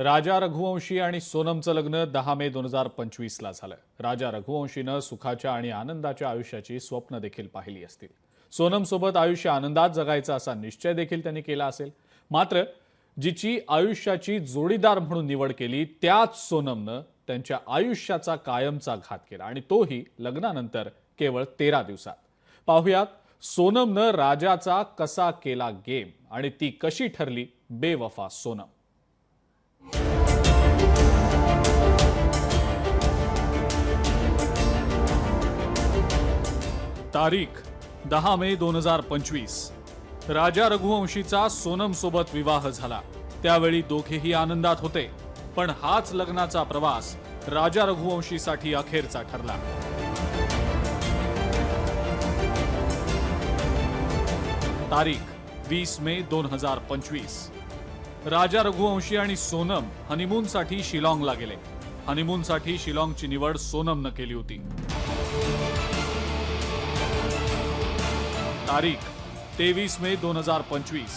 राजा रघुवंशी आणि सोनमचं लग्न दहा मे दोन हजार पंचवीसला झालं. राजा रघुवंशीनं सुखाच्या आणि आनंदाच्या आयुष्याची स्वप्न देखील पाहिली असतील. सोनमसोबत आयुष्य आनंदात जगायचा असा निश्चय देखील त्यांनी केला असेल. मात्र जिची आयुष्याची जोडीदार म्हणून निवड केली त्याच सोनमनं त्यांच्या आयुष्याचा कायमचा घात केला आणि तोही लग्नानंतर केवळ तेरा दिवसात. पाहुयात सोनमनं राजाचा कसा केला गेम आणि ती कशी ठरली बेवफा सोनम. तारीख दहा मे दोन हजार पंचवीस. राजा रघुवंशीचा सोनम सोबत विवाह झाला. त्यावेळी दोघेही आनंदात होते पण हाच लग्नाचा प्रवास राजा रघुवंशीसाठी अखेरचा ठरला. तारीख वीस मे दोन हजार पंचवीस. राजा रघुवंशी आणि सोनम हनीमूनसाठी शिलाँगला गेले. हनीमूनसाठी शिलाँगची निवड सोनमनं केली होती. तारीख तेवीस मे दोन हजार पंचवीस.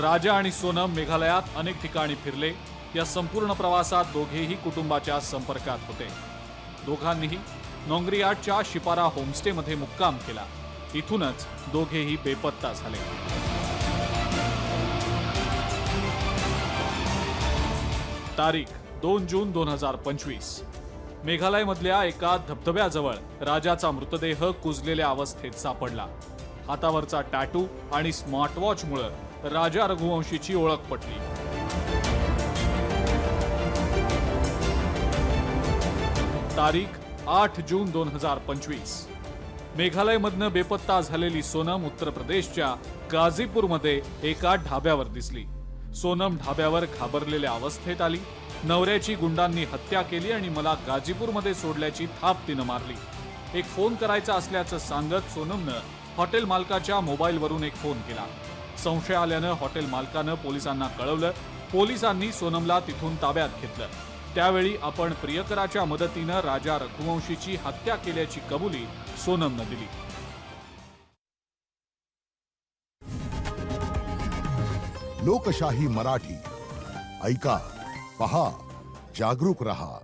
राजा आणि सोनम मेघालयात अनेक ठिकाणी फिरले. या संपूर्ण प्रवासात दोघेही कुटुंबाच्या संपर्कात होते. दोघांनीही नोंगरियाटच्या शिपारा होमस्टेमध्ये मुक्काम केला. इथूनच दोघेही बेपत्ता झाले. तारीख दोन जून दोन हजार पंचवीस. मेघालयमधल्या एका धबधब्याजवळ राजाचा मृतदेह कुजलेल्या अवस्थेत सापडला. हातावरचा टॅटू आणि स्मार्टवॉचमुळं राजा रघुवंशीची ओळख पटली. तारीख आठ जून दोन हजार पंचवीस. मेघालयमधनं बेपत्ता झालेली सोनम उत्तर प्रदेशच्या गाझीपूरमध्ये एका ढाब्यावर दिसली. सोनम ढाब्यावर घाबरलेल्या अवस्थेत आली. नवऱ्याची गुंडांनी हत्या केली आणि मला गाझीपूरमध्ये सोडल्याची थाप तिनं मारली. एक फोन करायचा असल्याचं सांगत सोनमनं हॉटेल मालकाच्या मोबाईलवरून एक फोन केला. संशय आल्यानं हॉटेल मालकानं पोलिसांना कळवलं. पोलिसांनी सोनमला तिथून ताब्यात घेतलं. त्यावेळी आपण प्रियकराच्या मदतीनं राजा रघुवंशीची हत्या केल्याची कबुली सोनमनं दिली. लोकशाही मराठी. ऐका. पहा जागरूक रहा.